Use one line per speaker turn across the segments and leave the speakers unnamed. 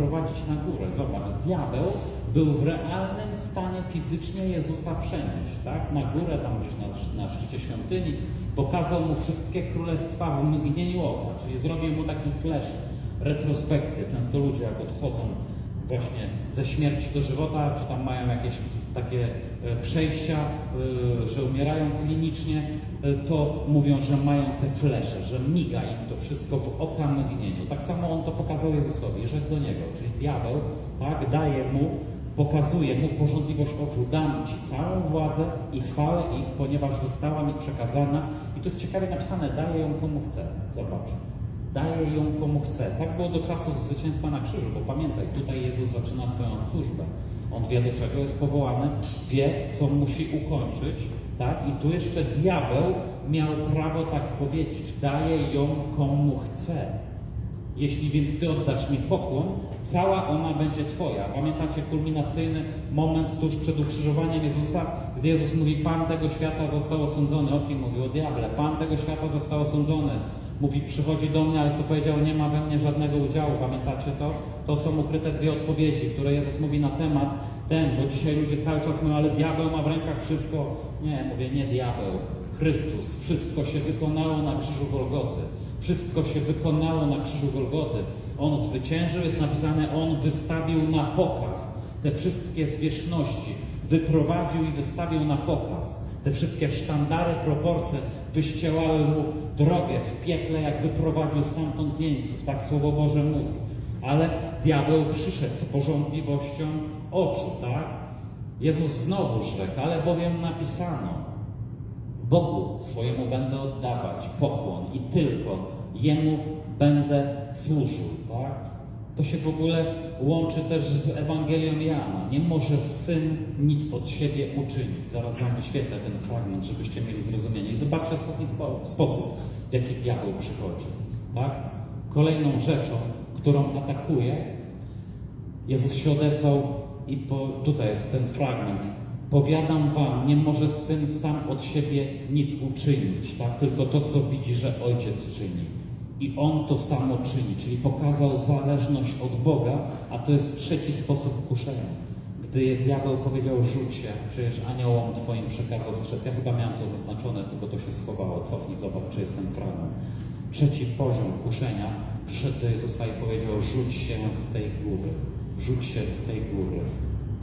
sprowadzić na górę. Zobacz, diabeł był w realnym stanie fizycznie Jezusa przenieść, tak? Na górę, tam gdzieś na, na szczycie świątyni, pokazał mu wszystkie królestwa w mgnieniu oka, czyli zrobił mu taki flash, retrospekcję. Często ludzie jak odchodzą właśnie ze śmierci do żywota, czy tam mają jakieś takie e, przejścia, e, że umierają klinicznie, e, to mówią, że mają te flesze, że miga im to wszystko w oka mgnieniu. Tak samo on to pokazał Jezusowi, rzekł do niego, czyli diabeł, tak, daje mu, pokazuje mu porządliwość oczu, dam Ci całą władzę i chwałę ich, ponieważ została mi przekazana. I to jest ciekawie napisane, daje ją komu chce. Zobacz daje ją komu chce. Tak było do czasów zwycięstwa na krzyżu, bo pamiętaj, tutaj Jezus zaczyna swoją służbę. On wie do czego jest powołany, wie co musi ukończyć, tak? I tu jeszcze diabeł miał prawo tak powiedzieć, daje ją komu chce. Jeśli więc Ty oddasz mi pokłon, cała ona będzie Twoja. Pamiętacie kulminacyjny moment tuż przed ukrzyżowaniem Jezusa, gdy Jezus mówi, Pan tego świata został osądzony. O kim mówił? O diable. Pan tego świata został osądzony. Mówi, przychodzi do mnie, ale co powiedział, nie ma we mnie żadnego udziału. Pamiętacie to? To są ukryte dwie odpowiedzi, które Jezus mówi na temat ten, bo dzisiaj ludzie cały czas mówią, ale diabeł ma w rękach wszystko. Nie, mówię, nie diabeł. Chrystus. Wszystko się wykonało na krzyżu Golgoty. Wszystko się wykonało na krzyżu Golgoty. On zwyciężył, jest napisane, On wystawił na pokaz te wszystkie zwierzchności. Wyprowadził i wystawił na pokaz. Te wszystkie sztandary, proporcje wyściełały mu drogę w piekle, jak wyprowadził stamtąd jeńców. Tak Słowo Boże mówi. Ale diabeł przyszedł z porządliwością oczu, tak? Jezus znowu rzekł, ale bowiem napisano, Bogu swojemu będę oddawać pokłon i tylko Jemu będę służył, tak? To się w ogóle łączy też z Ewangelią Jana. Nie może syn nic od siebie uczynić. Zaraz Wam wyświetlę ten fragment, żebyście mieli zrozumienie. I zobaczcie ostatni spo- sposób, w jaki diabeł przychodzi. Tak? Kolejną rzeczą, którą atakuje, Jezus się odezwał i po, tutaj jest ten fragment. Powiadam wam, nie może syn sam od siebie nic uczynić, tak? tylko to, co widzi, że ojciec czyni. I on to samo czyni, czyli pokazał zależność od Boga, a to jest trzeci sposób kuszenia. Gdy diabeł powiedział, rzuć się, przecież aniołom twoim przekazał strzec. Ja chyba miałem to zaznaczone, tylko to się schowało. Cofnij, zobacz, czy jest ten fragment. Trzeci poziom kuszenia przyszedł do Jezusa i powiedział, rzuć się z tej góry. Rzuć się z tej góry.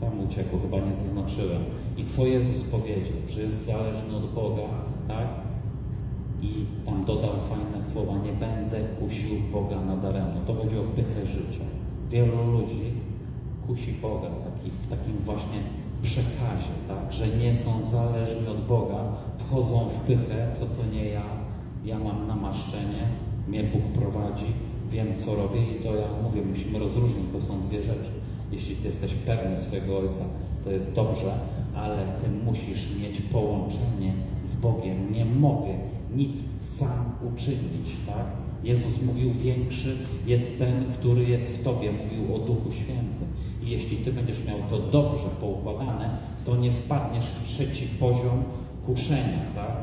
Tam uciekł, chyba nie zaznaczyłem. I co Jezus powiedział? Że jest zależny od Boga, tak? I tam dodał fajne słowa, nie będę kusił Boga nadaremno. To chodzi o pychę życia. Wielu ludzi kusi Boga taki, w takim właśnie przekazie, tak? że nie są zależni od Boga, wchodzą w pychę, co to nie ja, ja mam namaszczenie, mnie Bóg prowadzi, wiem co robię i to ja mówię, musimy rozróżnić, bo są dwie rzeczy. Jeśli ty jesteś pewny swojego Ojca, to jest dobrze, ale ty musisz mieć połączenie z Bogiem. Nie mogę nic sam uczynić, tak? Jezus mówił, większy jest ten, który jest w Tobie, mówił o Duchu Świętym. I jeśli Ty będziesz miał to dobrze poukładane, to nie wpadniesz w trzeci poziom kuszenia, tak?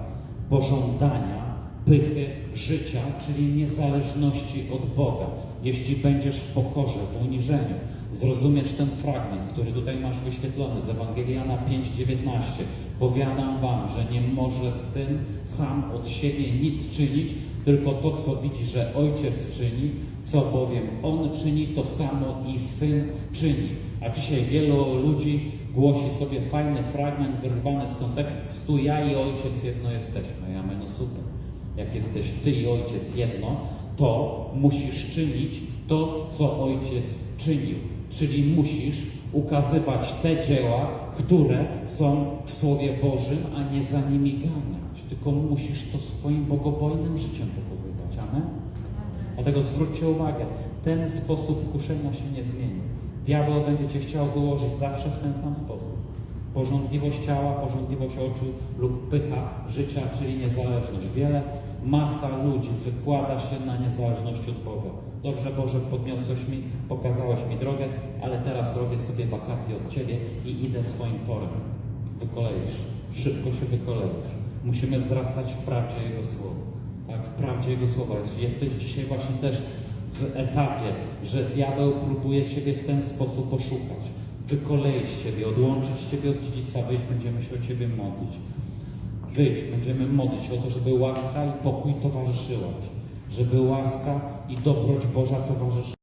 Pożądania, pychy, życia, czyli niezależności od Boga. Jeśli będziesz w pokorze, w uniżeniu, zrozumiesz ten fragment, który tutaj masz wyświetlony z Ewangeliana 5:19. Powiadam wam, że nie może syn sam od siebie nic czynić, tylko to, co widzi, że ojciec czyni, co bowiem on czyni, to samo i syn czyni. A dzisiaj wielu ludzi głosi sobie fajny fragment wyrwany z kontekstu ja i ojciec jedno jesteśmy. Ja mówię, no super. Jak jesteś ty i ojciec jedno, to musisz czynić to, co ojciec czynił. Czyli musisz ukazywać te dzieła, które są w Słowie Bożym, a nie za nimi ganiać. Tylko musisz to swoim bogobojnym życiem pokazywać. Amen? Dlatego zwróćcie uwagę, ten sposób kuszenia się nie zmieni. Diabeł będzie cię chciał wyłożyć zawsze w ten sam sposób. Porządliwość ciała, porządliwość oczu lub pycha życia, czyli niezależność. Wiele, masa ludzi wykłada się na niezależności od Boga. Dobrze Boże, podniosłeś mi, pokazałeś mi drogę, ale teraz robię sobie wakacje od Ciebie i idę swoim torem. Wykoleisz, szybko się wykoleisz. Musimy wzrastać w prawdzie Jego Słowa. Tak, w prawdzie Jego Słowa. Jesteś dzisiaj właśnie też w etapie, że diabeł próbuje Ciebie w ten sposób oszukać, wykoleić Ciebie, odłączyć Ciebie od dziedzictwa, wyjść, będziemy się o Ciebie modlić. Wyjść, będziemy modlić się o to, żeby łaska i pokój towarzyszyła Ci, żeby łaska i dobroć Boża towarzyszyła.